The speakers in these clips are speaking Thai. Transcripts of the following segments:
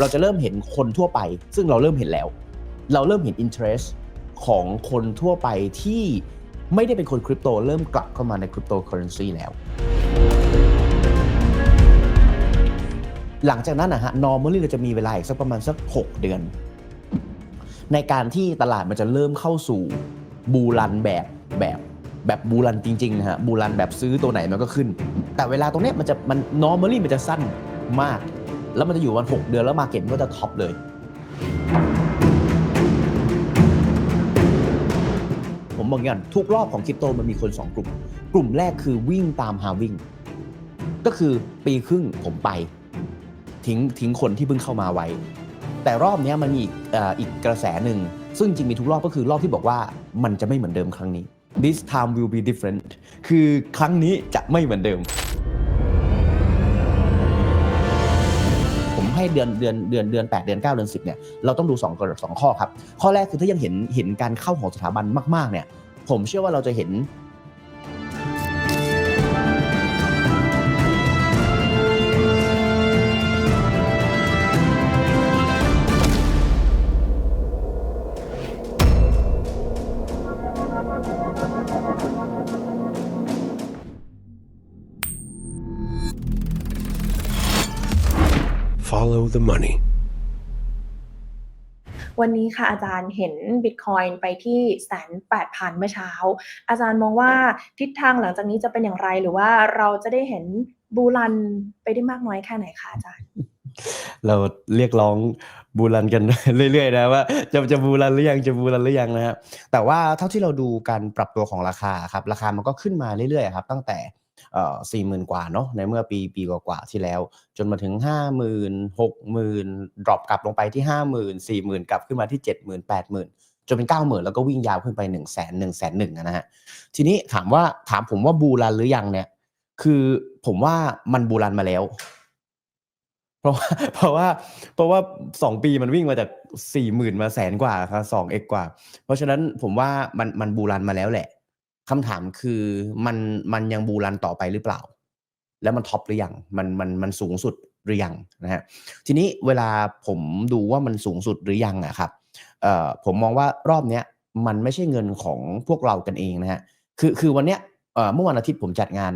เราจะเริ่มเห็นคนทั่วไป ซึ่งเราเริ่มเห็นแล้ว เราเริ่มเห็น interest ของคนทั่วไปที่ไม่ได้เป็นคนคริปโตเริ่มกลับเข้ามาในคริปโตเคอเรนซีแล้ว หลังจากนั้นนะฮะ normally เราจะมีเวลาอีกสักประมาณสัก 6 เดือน ในการที่ตลาดมันจะเริ่มเข้าสู่บูรันแบบแบบแบบบูรันจริงๆนะฮะบูรันแบบซื้อตัวไหนมันก็ขึ้น แต่เวลาตรงเนี้ยมันจะมัน normally มันจะสั้นมาก แล้วมันจะอยู่วัน 6 เดือนแล้วมาเก็ตก็จะท็อปเลย ผมบอกอย่างนั้นทุกรอบของคริปโตมันมีคน 2 กลุ่ม กลุ่มแรกคือวิ่งตามหาวิ่ง ก็คือปีครึ่งผมไป ทิ้งทิ้งคนที่เพิ่งเข้ามาไว้ แต่รอบนี้มันมีอีกเอ่ออีกกระแสหนึ่งซึ่งจริงมีทุกรอบก็คือรอบที่บอกว่ามันจะไม่เหมือนเดิมครั้งนี้ this time will be different คือครั้งนี้จะไม่เหมือนเดิม เดือนเดือนเดือนเดือน8เดือน9เดือน10เนี่ยเราต้องดู2กรสองข้อครับข้อแรกคือถ้ายังเห็นเห็นการเข้าของสถาบันมากๆเนี่ยผมเชื่อว่าเราจะเห็น the money. วันนี้ค่ะอาจารย์เห็นบิตคอยน์ไปที่แสนแปดพันเมื่อเช้า อาจารย์มองว่าทิศทางหลังจากนี้จะเป็นอย่างไรหรือว่าเราจะได้เห็นบูรันไปได้มากน้อยแค่ไหนคะอาจารย์ เราเรียกร้องบูรันกันเรื่อยๆนะว่าจะจะบูรันหรือยังจะบูรันหรือยังนะฮะแต่ว่าเท่าที่เราดูการปรับตัวของราคาครับราคามันก็ขึ้นมาเรื่อยๆครับตั้งแต่เอ่อ สี่หมื่นกว่าเนาะในเมื่อปีปีกว่าๆที่แล้ว จนมาถึงห้าหมื่นหกหมื่นดรอปกลับลงไปที่ห้าหมื่นสี่หมื่นกลับขึ้นมาที่เจ็ดหมื่นแปดหมื่นจนเป็นเก้าหมื่นแล้วก็วิ่งยาวขึ้นไปหนึ่งแสนหนึ่งแสนหนึ่งนะฮะทีนี้ถามว่าถามผมว่าบูรันหรือยังเนี่ย คือผมว่ามันบูรันมาแล้ว เพราะว่าเพราะว่าเพราะว่าสองปีมันวิ่งมาจากสี่หมื่นมาแสนกว่าครับสองเอกกว่า เพราะฉะนั้นผมว่ามันมันบูรันมาแล้วแหละ คำถามคือมันมันยังบูรันต่อไปหรือเปล่า แล้วมันท็อปหรือยังมันมันมันสูงสุดหรือยังนะฮะทีนี้เวลาผมดูว่ามันสูงสุดหรือยังอะครับเอ่อผมมองว่ารอบเนี้ยมันไม่ใช่เงินของพวกเรากันเองนะฮะคือคือวันเนี้ยเอ่อเมื่อวันอาทิตย์ผมจัดงาน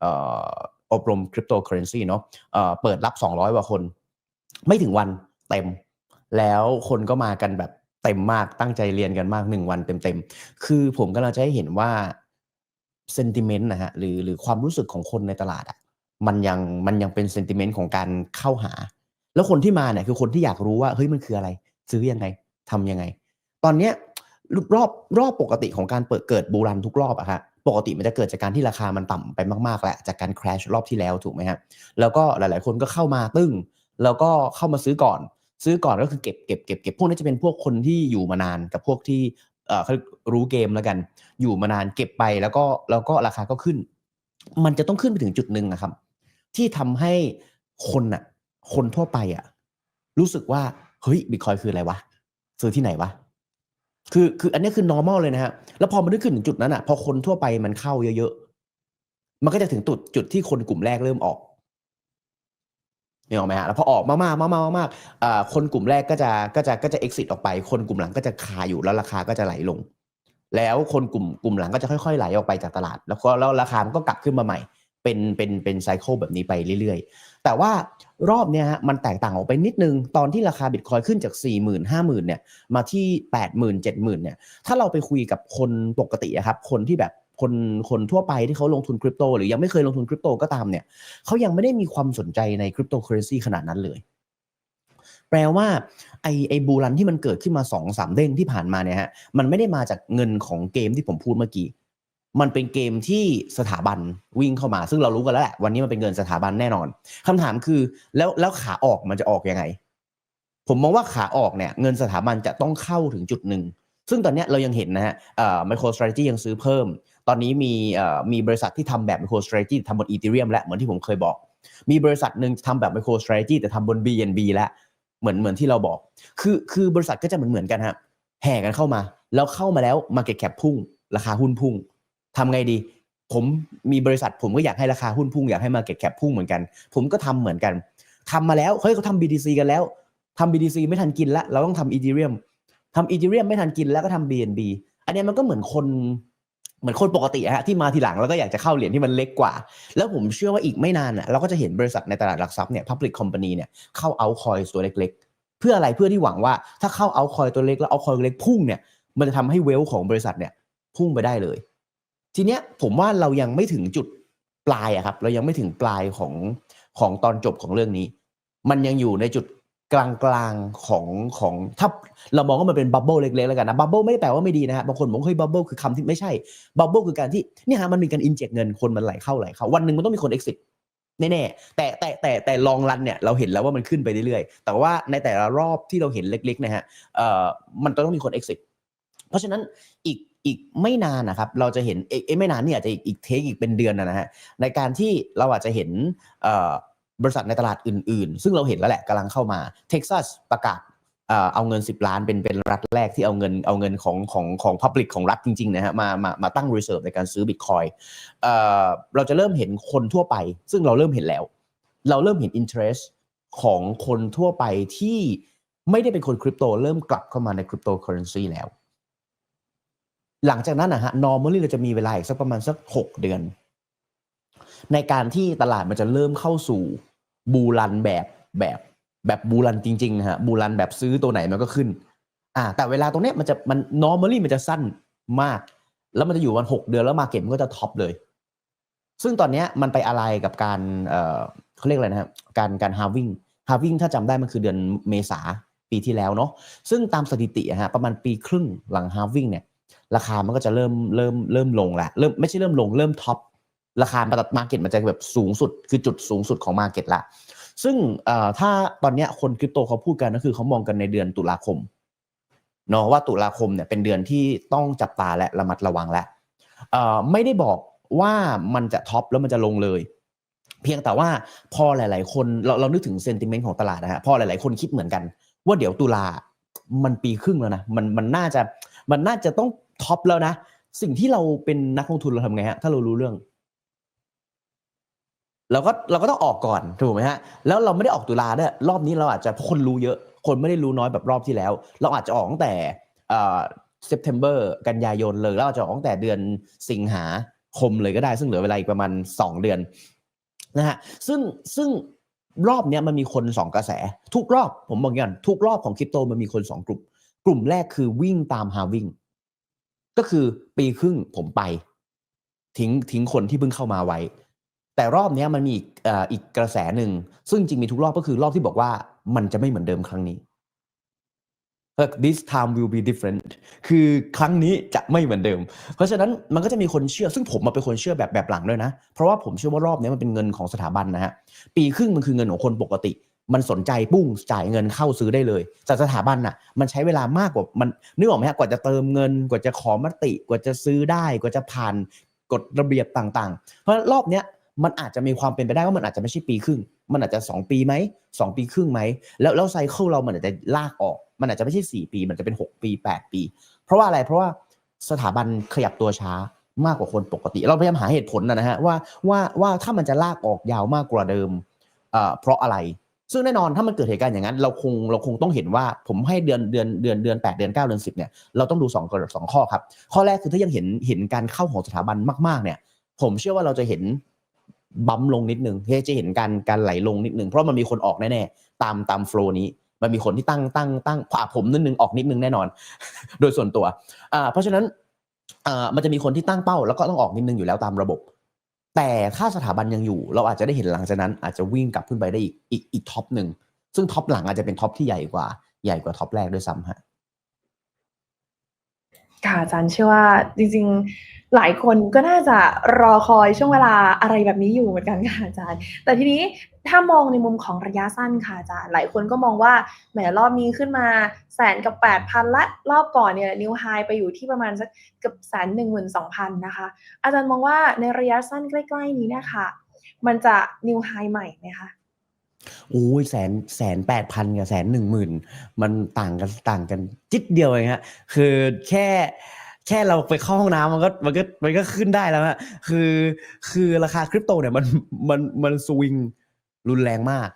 เอ่ออบรมคริปโตเคอเรนซีเนาะเอ่อเปิดรับ 200กว่าคน ไม่ถึงวันเต็ม แล้วคนก็มากันแบบ เต็มมากตั้งใจเรียนกันมากหนึ่งวันเต็มๆ คือผมกำลังจะให้เห็นว่าเซนติเมนต์นะฮะหรือหรือความรู้สึกของคนในตลาดอะมันยังมันยังเป็นเซนติเมนต์ของการเข้าหา แล้วคนที่มาเนี่ยคือคนที่อยากรู้ว่าเฮ้ยมันคืออะไร ซื้อยังไงทำยังไง ตอนเนี้ยรอบรอบปกติของการเปิดเกิดบูรันทุกรอบอะฮะปกติมันจะเกิดจากการที่ราคามันต่ำไปมากๆแหละจากการ crash รอบที่แล้วถูกไหมฮะแล้วก็หลาย ๆ คนก็เข้ามาตึ้ง แล้วก็เข้ามาซื้อก่อน ซื้อก่อนก็คือเก็บเก็บเก็บเก็บพวกนี้จะเป็นพวกคนที่อยู่มานานกับพวกที่เอ่อเขารู้เกมแล้วกัน อยู่มานานเก็บไปแล้วก็แล้วก็ราคาก็ขึ้น มันจะต้องขึ้นไปถึงจุดหนึ่งนะครับ ที่ทำให้คนอะคนทั่วไปอะรู้สึกว่าเฮ้ยบิตคอยคืออะไรวะซื้อที่ไหนวะคือคืออันนี้คือ normal เลยนะฮะ แล้วพอมันได้ขึ้นถึงจุดนั้นอะพอคนทั่วไปมันเข้าเยอะๆ มันก็จะถึงจุดจุดที่คนกลุ่มแรกเริ่มออก นี่ออกไหมฮะแล้วพอออกมากๆมากๆมากๆอ่าคนกลุ่มแรกก็จะก็จะก็จะ exit ออกไป คนกลุ่มหลังก็จะคาอยู่แล้วราคาก็จะไหลลง แล้วคนกลุ่มกลุ่มหลังก็จะค่อยๆไหลออกไปจากตลาด แล้วก็แล้วราคามันก็กลับขึ้นมาใหม่ เป็นเป็นเป็นไซเคิลแบบนี้ไปเรื่อยๆ แต่ว่ารอบเนี้ยฮะมันแตกต่างออกไปนิดนึง ตอนที่ราคาบิตคอยขึ้นจาก 4 0 0 0 0 5 0,000เนี่ยมาที่80,000 70,000เนี่ยถ้าเราไปคุยกับคนปกติอะครับคนที่แบบ คนคนทั่วไปที่เขาลงทุนคริปโตหรือยังไม่เคยลงทุนคริปโตก็ตามเนี่ยเขายังไม่ได้มีความสนใจในคริปโตเคอเรนซีขนาดนั้นเลย แปลว่าไอไอบูรันที่มันเกิดขึ้นมาสองสามเด้งที่ผ่านมาเนี่ยฮะมันไม่ได้มาจากเงินของเกมที่ผมพูดเมื่อกี้มันเป็นเกมที่สถาบันวิ่งเข้ามา ซึ่งเรารู้กันแล้วแหละวันนี้มันเป็นเงินสถาบันแน่นอนคำถามคือแล้วแล้วขาออกมันจะออกยังไง ผมมองว่าขาออกเนี่ยเงินสถาบันจะต้องเข้าถึงจุดหนึ่งซึ่งตอนนี้เรายังเห็นนะฮะเอ่อ MicroStrategy ยังซื้อเพิ่ม ตอนนี้มีมีบริษัทที่ทำแบบ MicroStrategy ทำบน Ethereum และเหมือนที่ผมเคยบอก มีบริษัทหนึ่งทำแบบ MicroStrategy แต่ทำบน BNB แล้วเหมือนเหมือนที่เราบอก คือคือบริษัทก็จะเหมือนเหมือนกันฮะแห่กันเข้ามา แล้วเข้ามาแล้ว Market Cap พุ่ง ราคาหุ้นพุ่งทำไงดีผมมีบริษัทผมก็อยากให้ราคาหุ้นพุ่งอยากให้ Market Cap พุ่งเหมือนกัน ผมก็ทำเหมือนกันทำมาแล้วเฮ้ยเขาทำ BTC กันแล้วทำ BTC ไม่ทันกินแล้ว เราต้องทำ Ethereum ทำ Ethereum ไม่ทันกินแล้วก็ทำ BNB อันนี้มันก็เหมือนคน เหมือนคนปกติฮะที่มาทีหลังแล้วก็อยากจะเข้าเหรียญที่มันเล็กกว่า แล้วผมเชื่อว่าอีกไม่นานอะเราก็จะเห็นบริษัทในตลาดหลักทรัพย์เนี่ย public company เนี่ยเข้าเอาคอยตัวเล็ก ๆ เพื่ออะไรเพื่อที่หวังว่าถ้าเข้าเอาคอยตัวเล็กแล้วเอาคอยเล็กพุ่งเนี่ยมันจะทำให้เวลของบริษัทเนี่ยพุ่งไปได้เลย ทีเนี้ยผมว่าเรายังไม่ถึงจุดปลายอะครับ เรายังไม่ถึงปลายของของตอนจบของเรื่องนี้ มันยังอยู่ในจุด กลางๆของของถ้าเรามองว่ามันเป็นบับเบิลเล็กๆแล้วกันนะบับเบิลไม่ได้แปลว่าไม่ดีนะฮะบางคนบอกเฮ้ยบับเบิลคือคำที่ไม่ใช่บับเบิลคือการที่เนี่ยฮะมันมีการอินเจกเงินคนมันไหลเข้าไหลเข้าวันหนึ่งมันต้องมีคน exit แน่ๆแต่แต่แต่แต่ลองรันเนี่ยเราเห็นแล้วว่ามันขึ้นไปเรื่อยๆ แต่ว่าในแต่ละรอบที่เราเห็นเล็กๆนะฮะเอ่อมันต้องมีคน exit เพราะฉะนั้นอีกอีกไม่นานนะครับเราจะเห็นเอ๊ะไม่นานเนี่ยอาจจะอีกอีกเทคอีกเป็นเดือนนะนะฮะในการที่เราอาจจะเห็นเอ่อ บริษัทในตลาดอื่นๆ ซึ่งเราเห็นแล้วแหละกำลังเข้ามาเท็กซัสประกาศเอาเงิน 10 ล้านเป็นเป็นรัฐแรกที่เอาเงินเอาเงินของของของ Public ของรัฐจริงๆนะฮะมามามาตั้ง reserve ในการซื้อ Bitcoin เอ่อเราจะเริ่มเห็นคนทั่วไป ซึ่งเราเริ่มเห็นแล้ว เราเริ่มเห็น interest ของคนทั่วไปที่ไม่ได้เป็นคนคริปโตเริ่มกลับเข้ามาในคริปโตเคอเรนซีแล้ว หลังจากนั้นนะฮะ normally เราจะมีเวลาอีกสักประมาณสักหกเดือน ในการที่ตลาดมันจะเริ่มเข้าสู่ บูรันแบบแบบแบบบูรันจริงๆนะฮะบูรันแบบซื้อตัวไหนมันก็ขึ้น อ่า แต่เวลาตรงเนี้ยมันจะมัน normally มันจะสั้นมาก แล้วมันจะอยู่วันหกเดือนแล้วมาเก็ตมันก็จะท็อปเลย ซึ่งตอนเนี้ยมันไปอะไรกับการเอ่อเขาเรียกอะไรนะครับการการฮาวิ่งฮาวิ่งถ้าจำได้มันคือเดือนเมษาปีที่แล้วเนาะซึ่งตามสถิติฮะประมาณปีครึ่งหลังฮาวิ่งเนี่ยราคามันก็จะเริ่มเริ่มเริ่มลงละเริ่มไม่ใช่เริ่มลงเริ่มท็อป ราคามาตัดมาเก็ตมันจะแบบสูงสุดคือจุดสูงสุดของมาเก็ตละ ซึ่งถ้าตอนนี้คนคริปโตเขาพูดกันก็คือเขามองกันในเดือนตุลาคมเนาะว่าตุลาคมเนี่ยเป็นเดือนที่ต้องจับตาและระมัดระวังและไม่ได้บอกว่ามันจะท็อปแล้วมันจะลงเลย เพียงแต่ว่าพอหลาย ๆ คนเราเรานึกถึงเซนติเมนต์ของตลาดนะฮะพอหลาย ๆ คนคิดเหมือนกัน ว่าเดี๋ยวตุลามันปีครึ่งแล้วนะมันมันน่าจะมันน่าจะต้องท็อปแล้วนะ สิ่งที่เราเป็นนักลงทุนเราทำไงฮะถ้าเรารู้เรื่อง เราก็เราก็ต้องออกก่อนถูกไหมฮะแล้วเราไม่ได้ออกตุลาด้วยรอบนี้เราอาจจะคนรู้เยอะ คนไม่ได้รู้น้อยแบบรอบที่แล้ว เราอาจจะออกตั้งแต่เอ่อ September กันยายนเลยแล้วอาจจะออกตั้งแต่เดือนสิงหาคมเลยก็ได้ ซึ่งเหลือเวลาอีกประมาณสองเดือนนะฮะซึ่งซึ่งรอบเนี้ยมันมีคนสองกระแส ทุกรอบผมบอกอย่างนั้นทุกรอบของคริปโตมันมีคนสองกลุ่ม กลุ่มแรกคือวิ่งตามฮาวิ่ง ก็คือปีครึ่งผมไป ทิ้งทิ้งคนที่เพิ่งเข้ามาไว้ แต่รอบนี้มันมีอีกอกระแสหนึ่ง ซึ่งจริงมีทุกรอบก็คือรอบที่บอกว่ามันจะไม่เหมือนเดิมครั้งนี้ this time will be different คือครั้งนี้จะไม่เหมือนเดิม เพราะฉะนั้นมันก็จะมีคนเชื่อ ซึ่งผมมาเป็นคนเชื่อแบบแบบหลังด้วยนะ เพราะว่าผมเชื่อว่ารอบนี้มันเป็นเงินของสถาบันนะฮะ ปีครึ่งมันคือเงินของคนปกติ มันสนใจปุ้งจ่ายเงินเข้าซื้อได้เลย แต่สถาบันน่ะ มันใช้เวลามากกว่ามันนึกออกไหมฮะ กว่าจะเติมเงิน กว่าจะขอมติ กว่าจะซื้อได้ กว่าจะผ่านกฎระเบียบต่าง ๆ เพราะฉะนั้นรอบเนี้ย มันอาจจะมีความเป็นไปได้ว่ามันอาจจะไม่ใช่ปีครึ่ง มันอาจจะสองปีไหมสองปีครึ่งไหม แล้วแล้วไซเคิลเรามันอาจจะลากออก มันอาจจะไม่ใช่สี่ปี มันจะเป็นหกปีแปดปี เพราะว่าอะไร เพราะว่าสถาบันขยับตัวช้ามากกว่าคนปกติ เราพยายามหาเหตุผลนะนะฮะว่าว่าว่าถ้ามันจะลากออกยาวมากกว่าเดิมเอ่อเพราะอะไร ซึ่งแน่นอนถ้ามันเกิดเหตุการณ์อย่างนั้น เราคงเราคงต้องเห็นว่าผมให้เดือนเดือนเดือนเดือนแปดเดือนเก้าเดือนสิบเนี่ยเราต้องดูสองกรสองข้อครับข้อแรกคือถ้ายังเห็นเห็นการเข้าของสถาบันมากๆเนี่ยผมเชื่อว่าเราจะเห็น บัมลงนิดนึงเฮ้จะเห็นการการไหลลงนิดนึงเพราะมันมีคนออกแน่ๆตามตามโฟล์นี้ มันมีคนที่ตั้งตั้งตั้งผ่าผมนิดนึงออกนิดนึงแน่นอน โดยส่วนตัวอ่าเพราะฉะนั้นอ่ามันจะมีคนที่ตั้งเป้า แล้วก็ต้องออกนิดนึงอยู่แล้วตามระบบ แต่ถ้าสถาบันยังอยู่ เราอาจจะได้เห็นหลังจากนั้น อาจจะวิ่งกลับขึ้นไปได้อีกอีกอีกท็อปหนึ่งซึ่งท็อปหลังอาจจะเป็นท็อปที่ใหญ่กว่าใหญ่กว่าท็อปแรกด้วยซ้ำฮะ ค่ะอาจารย์เชื่อว่าจริงๆหลายคนก็น่าจะรอคอยช่วงเวลาอะไรแบบนี้อยู่เหมือนกันค่ะอาจารย์ แต่ทีนี้ถ้ามองในมุมของระยะสั้นค่ะอาจารย์ หลายคนก็มองว่าแหมรอบนี้ขึ้นมาแสนกับแปดพันละรอบก่อนเนี่ยนิวไฮไปอยู่ที่ประมาณสักเกือบแสนหนึ่งหมื่นสองพันนะคะ อาจารย์มองว่าในระยะสั้นใกล้ ๆ นี้เนะคะมันจะนิวไฮใหม่ไหมคะ โอ้ยแสนแสนแปดพันกับแสนหนึ่งหมื่นมันต่างกันต่างกันจิตเดียวเองฮะคือแค่แค่เราไปเข้าห้องน้ำมันก็มันก็มันก็ขึ้นได้แล้วฮะคือคือราคาคริปโตเนี่ยมันมันมันสวิงรุนแรงมาก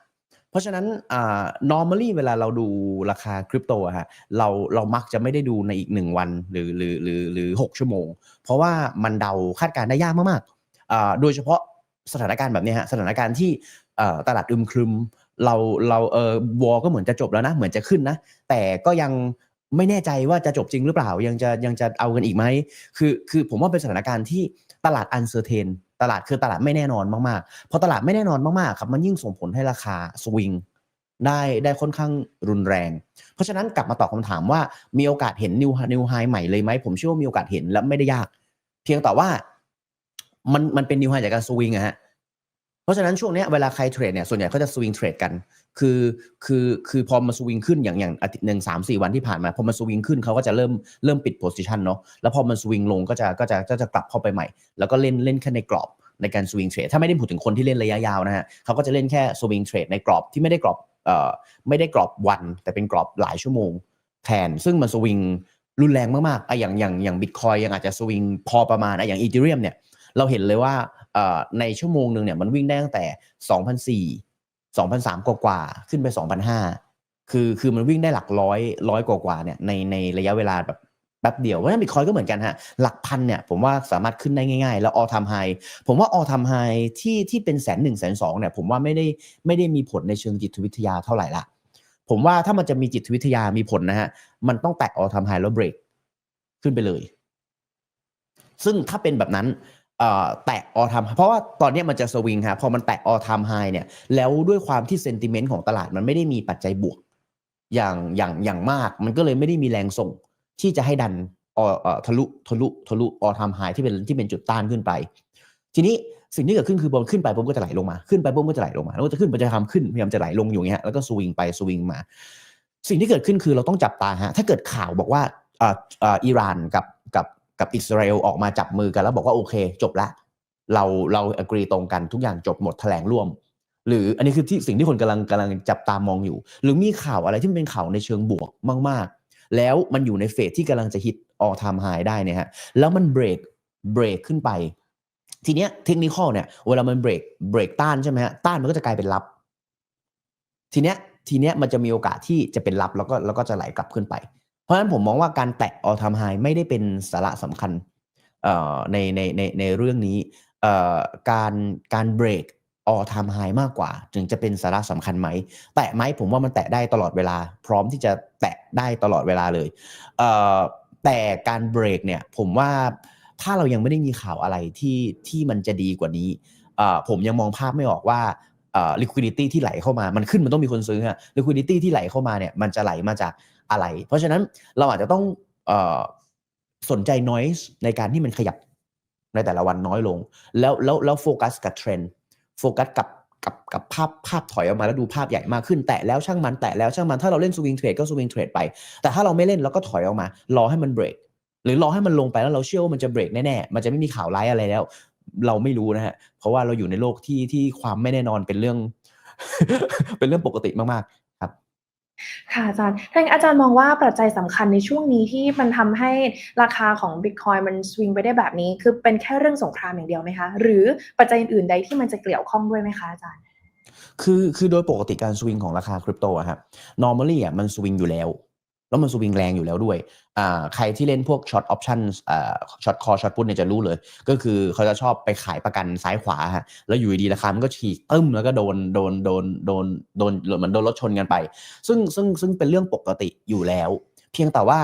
เพราะฉะนั้นอ่า normally เวลาเราดูราคาคริปโตอะฮะเราเรามักจะไม่ได้ดูในอีกหนึ่งวันหรือหรือหรือหรือหกชั่วโมง เพราะว่ามันเดาคาดการณ์ได้ยากมากๆอ่าโดยเฉพาะสถานการณ์แบบนี้ฮะสถานการณ์ที่ ตลาดอึมครึม เราเราเออวอก็เหมือนจะจบแล้วนะ เหมือนจะขึ้นนะ แต่ก็ยังไม่แน่ใจว่าจะจบจริงหรือเปล่า ยังจะยังจะเอากันอีกไหมคือคือผมว่าเป็นสถานการณ์ที่ตลาดอันเซอร์เทนตลาดคือตลาดไม่แน่นอนมากๆพอตลาดไม่แน่นอนมากๆครับมันยิ่งส่งผลให้ราคาสวิงได้ได้ค่อนข้างรุนแรง เพราะฉะนั้นกลับมาตอบคำถามว่ามีโอกาสเห็นนิวนิวไฮใหม่เลยไหมผมเชื่อว่ามีโอกาสเห็นและไม่ได้ยาก เพียงแต่ว่ามันมันเป็นนิวไฮจากการสวิงอะฮะ เพราะฉะนั้นช่วงนี้เวลาใครเทรดเนี่ยส่วนใหญ่เขาจะสวิงเทรดกัน คือคือคือพอมาสวิงขึ้นอย่างอย่างอาทิตย์หนึ่งสามสี่วันที่ผ่านมาพอมันสวิงขึ้นเขาก็จะเริ่มเริ่มปิดโพซิชันเนาะแล้วพอมันสวิงลงก็จะก็จะก็จะกลับเข้าไปใหม่ แล้วก็เล่นเล่นแค่ในกรอบในการสวิงเทรดถ้าไม่ได้พูดถึงคนที่เล่นระยะยาวนะฮะเขาก็จะเล่นแค่สวิงเทรดในกรอบที่ไม่ได้กรอบเอ่อไม่ได้กรอบวัน แต่เป็นกรอบหลายชั่วโมงแทนซึ่งมันสวิงรุนแรงมากๆไอะอย่างอย่างอย่างบิตคอยยังอาจจะสวิงพอประมาณไอะอย่างอีเทเรียมเนี่ยเราเห็นเลยว่า ในชั่วโมงหนึ่งเนี่ยมันวิ่งได้ตั้งแต่ 2,004 2,003กว่ากว่าขึ้นไป2,005คือคือมันวิ่งได้หลักร้อยร้อยกว่ากว่าเนี่ยในในระยะเวลาแบบแป๊บเดียวเพราะฉะนั้นบิตคอยก็เหมือนกันฮะหลักพันเนี่ยผมว่าสามารถขึ้นได้ง่ายๆ แล้วออทำไฮผมว่าออทำไฮที่ที่เป็นแสนหนึ่งแสนสองเนี่ยผมว่าไม่ได้ไม่ได้มีผลในเชิงจิตวิทยาเท่าไหร่ละผมว่าถ้ามันจะมีจิตวิทยามีผลนะฮะมันต้องแตะออทำไฮแล้วเบรกขึ้นไปเลย ซึ่งถ้าเป็นแบบนั้น แตะออทำเพราะว่าตอนนี้มันจะสวิงฮะพอมันแตะออทำไฮเนี่ยแล้วด้วยความที่เซนติเมนต์ของตลาดมันไม่ได้มีปัจจัยบวก อย่างอย่างอย่างมาก มันก็เลยไม่ได้มีแรงส่งที่จะให้ดันออทะลุทะลุทะลุออทำไฮที่เป็นที่เป็นจุดต้านขึ้นไป ทีนี้สิ่งที่เกิดขึ้นคือบอลขึ้นไปปุ๊บก็จะไหลลงมาขึ้นไปปุ๊บก็จะไหลลงมาแล้วก็จะขึ้นไปจะทำขึ้นพยายามจะไหลลงอยู่เงี้ยแล้วก็สวิงไปสวิงมา สิ่งที่เกิดขึ้นคือเราต้องจับตาฮะถ้าเกิดข่าวบอกว่าอ่าอ่าอิหร่านกับ กับอิสราเอลออกมาจับมือกันแล้วบอกว่าโอเค จบละเราเราอกรีตรงกันทุกอย่างจบหมดแถลงร่วม หรืออันนี้คือที่สิ่งที่คนกำลังกำลังจับตามองอยู่ หรือมีข่าวอะไรที่เป็นข่าวในเชิงบวกมาก ๆ แล้วมันอยู่ในเฟสที่กำลังจะฮิตออทามไฮได้เนี่ยฮะแล้วมันเบรกเบรกขึ้นไป ทีเนี้ยเทคนิคเนี่ยเวลามันเบรกเบรกต้านใช่ไหมฮะต้านมันก็จะกลายเป็นรับ ทีเนี้ยทีเนี้ยมันจะมีโอกาสที่จะเป็นรับแล้วก็แล้วก็จะไหลกลับขึ้นไป เพราะฉะนั้นผมมองว่าการแตะออทามไฮไม่ได้เป็นสาระสำคัญในในในในเรื่องนี้การการเบรกออทามไฮมากกว่า ถึงจะเป็นสาระสำคัญไหม แตะไหมผมว่ามันแตะได้ตลอดเวลา พร้อมที่จะแตะได้ตลอดเวลาเลยเแต่การเบรกเนี่ยผมว่าถ้าเรายังไม่ได้มีข่าวอะไรที่ที่มันจะดีกว่านี้ผมยังมองภาพไม่ออกว่า liquidity ที่ไหลเข้ามา มันขึ้นมันต้องมีคนซื้อฮะ liquidity ที่ไหลเข้ามาเนี่ยมันจะไหลมาจากอะไร เพราะฉะนั้นเราอาจจะต้องอสนใจ noise ในการที่มันขยับในแต่ละวันน้อยลง แล้วแล้วแล้วโฟกัสกับเทรนด์โฟกัสกับกับกับภาพภาพถอยออกมาแล้วดูภาพใหญ่มากขึ้น แต่แล้วช่างมันแต่แล้วช่างมันถ้าเราเล่นสวิงเทรดก็สวิงเทรดไป แต่ถ้าเราไม่เล่นเราก็ถอยออกมา รอให้มันเบรกหรือรอให้มันลงไปแล้วเราเชื่อว่ามันจะเบรกแน่ๆ มันจะไม่มีข่าวร้ายอะไรแล้ว เราไม่รู้นะฮะเพราะว่าเราอยู่ในโลกที่ที่ความไม่แน่นอนเป็นเรื่อง เป็นเรื่องปกติมากๆครับค่ะอาจารย์ถ้าอย่างนั้นอาจารย์มองว่าปัจจัยสำคัญในช่วงนี้ที่มันทำให้ราคาของ Bitcoin มันสวิงไปได้แบบนี้ คือเป็นแค่เรื่องสงครามอย่างเดียวไหมคะ หรือปัจจัยอื่นๆใดที่มันจะเกี่ยวข้องด้วยไหมคะอาจารย์ คือคือโดยปกติการสวิงของราคาคริปโตอะครับ normally อะมันสวิงอยู่แล้ว แล้วมันสวิงแรงอยู่แล้วด้วย ใครที่เล่นพวกช็อตออปชั่นช็อตคอช็อตพุทเนี่ยจะรู้เลย ก็คือเขาจะชอบไปขายประกันซ้ายขวาฮะ แล้วอยู่ดีๆราคามันก็ฉีกตึ้มแล้วก็โดนโดนโดนโดนโดนเหมือนโดนรถชนกันไป ซึ่งซึ่งซึ่งเป็นเรื่องปกติอยู่แล้ว เพียงแต่ว่า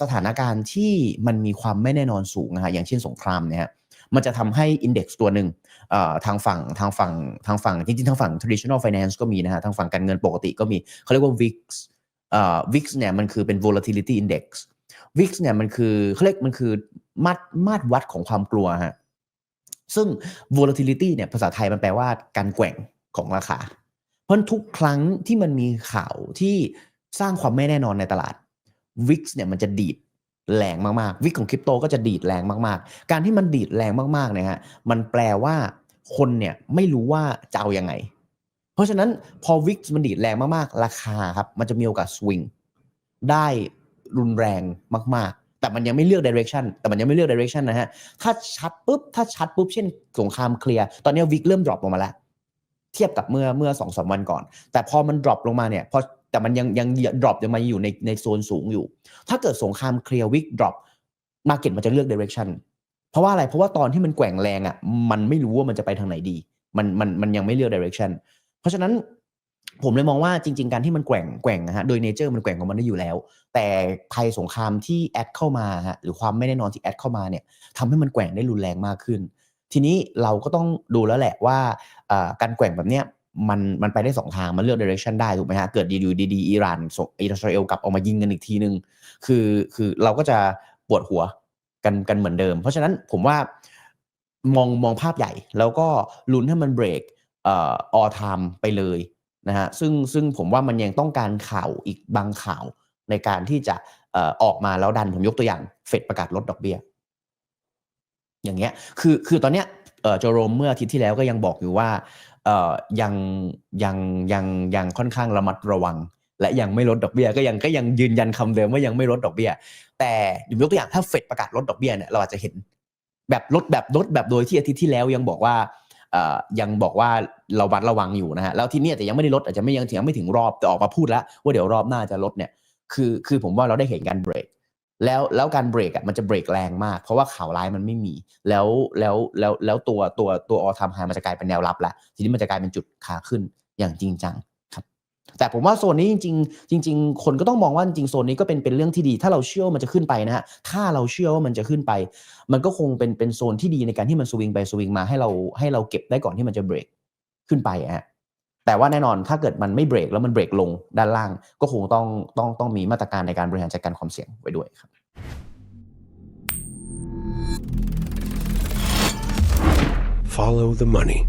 สถานการณ์ที่มันมีความไม่แน่นอนสูงนะฮะ อย่างเช่นสงครามเนี่ยฮะมันจะทำให้อินเด็กซ์ตัวหนึ่งทางฝั่งทางฝั่งทางฝั่งจริงๆทางฝั่ง traditional finance ก็มีนะฮะ ทางฝั่งการเงินปกติก็มีเขาเรียกว่า VIX เอ่อ VIX เนี่ยมันคือเป็น volatility index VIX เนี่ยมันคือเขาเรียกมันคือมาตรมาตรวัดของความกลัวฮะซึ่ง volatility เนี่ยภาษาไทยมันแปลว่าการแกว่งของราคา เพราะฉะนั้นทุกครั้งที่มันมีข่าวที่สร้างความไม่แน่นอนในตลาด VIX เนี่ยมันจะดีดแรงมากๆ VIX ของคริปโตก็จะดีดแรงมากๆ การที่มันดีดแรงมากๆเนี่ยฮะมันแปลว่าคนเนี่ยไม่รู้ว่าจะเอายังไง เพราะฉะนั้นพอ VIX มันดีดแรงมากๆ ราคาครับมันจะมีโอกาสสวิงได้รุนแรงมากๆ แต่มันยังไม่เลือก direction แต่มันยังไม่เลือก direction นะฮะถ้าชัดปุ๊บถ้าชัดปุ๊บเช่นสงครามเคลียร์ตอนนี้ VIX เริ่ม drop ลงมาแล้วเทียบกับเมื่อเมื่อสองสามวันก่อน แต่พอมัน drop ลงมาเนี่ยพอแต่มันยังยัง drop ยังมาอยู่ในในโซนสูงอยู่ ถ้าเกิดสงครามเคลียร์วิก drop market มันจะเลือก direction เพราะว่าอะไรเพราะว่าตอนที่มันแกว่งแรงอะมันไม่รู้ว่ามันจะไปทางไหนดี มันมันมันยังไม่เลือก direction เพราะฉะนั้นผมเลยมองว่าจริง ๆ การที่มันแกว่งแกว่งนะฮะโดยเนเจอร์มันแกว่งของมันได้อยู่แล้ว แต่ภัยสงครามที่แอดเข้ามาฮะหรือความไม่แน่นอนที่แอดเข้ามาเนี่ยทำให้มันแกว่งได้รุนแรงมากขึ้น ทีนี้เราก็ต้องดูแล้วแหละว่าการแกว่งแบบเนี้ยมันมันไปได้สองทาง มันเลือก direction ได้ถูกไหมฮะ เกิดดีๆดีๆอิหร่านส่งอิสราเอลกลับออกมายิงกันอีกทีนึง คือคือเราก็จะปวดหัวกันกันเหมือนเดิม เพราะฉะนั้นผมว่ามองมองภาพใหญ่แล้วก็ลุ้นให้มันเบรก ออ all time ไปเลยนะฮะซึ่งซึ่งผมว่ามันยังต้องการข่าวอีกบางข่าวในการที่จะออออกมาแล้วดันผมยกตัวอย่างเฟดประกาศลดดอกเบี้ย อย่างเงี้ยคือคือตอนเนี้ยเอ่อโจโรมเมื่ออาทิตย์ที่แล้วก็ยังบอกอยู่ว่าเออยังยังยังยังค่อนข้างระมัดระวัง และยังไม่ลดดอกเบี้ยก็ยังก็ยังยืนยันคำเดิมว่ายังไม่ลดดอกเบี้ย แต่ยกตัวอย่างถ้าเฟดประกาศลดดอกเบี้ยเนี่ยเราอาจจะเห็นแบบลดแบบลดแบบโดยที่อาทิตย์ที่แล้วยังบอกว่า ยังบอกว่าเราบัดระวังอยู่นะฮะแล้วที่เนี่ยแต่ยังไม่ได้ลดอาจจะไม่ยังถึงไม่ถึงรอบแต่ออกมาพูดแล้ว ว่าเดี๋ยวรอบหน้าจะลดเนี่ยคือคือผมว่าเราได้เห็นการเบรกแล้วแล้วการเบรกอะมันจะเบรกแรงมาก เพราะว่าข่าวร้ายมันไม่มี แล้วแล้วแล้วแล้วตัวตัวตัวออทามไฮมันจะกลายเป็นแนวรับแล้วทีนี้มันจะกลายเป็นจุดขาขึ้นอย่างจริงจัง แต่ผมว่าโซนนี้จริงๆจริง ๆ คนก็ต้องมองว่าจริงโซนนี้ก็เป็นเป็นเรื่องที่ดี ถ้าเราเชื่อว่ามันจะขึ้นไปนะฮะถ้าเราเชื่อว่ามันจะขึ้นไป มันก็คงเป็นเป็นโซนที่ดีในการที่มันสวิงไปสวิงมาให้เราให้เราเก็บได้ก่อนที่มันจะเบรกขึ้นไปฮะแต่ว่าแน่นอนถ้าเกิดมันไม่เบรกแล้วมันเบรกลงด้านล่าง ก็คงต้องต้องต้องมีมาตรการในการบริหารจัดการความเสี่ยงไว้ด้วยครับ Follow the money.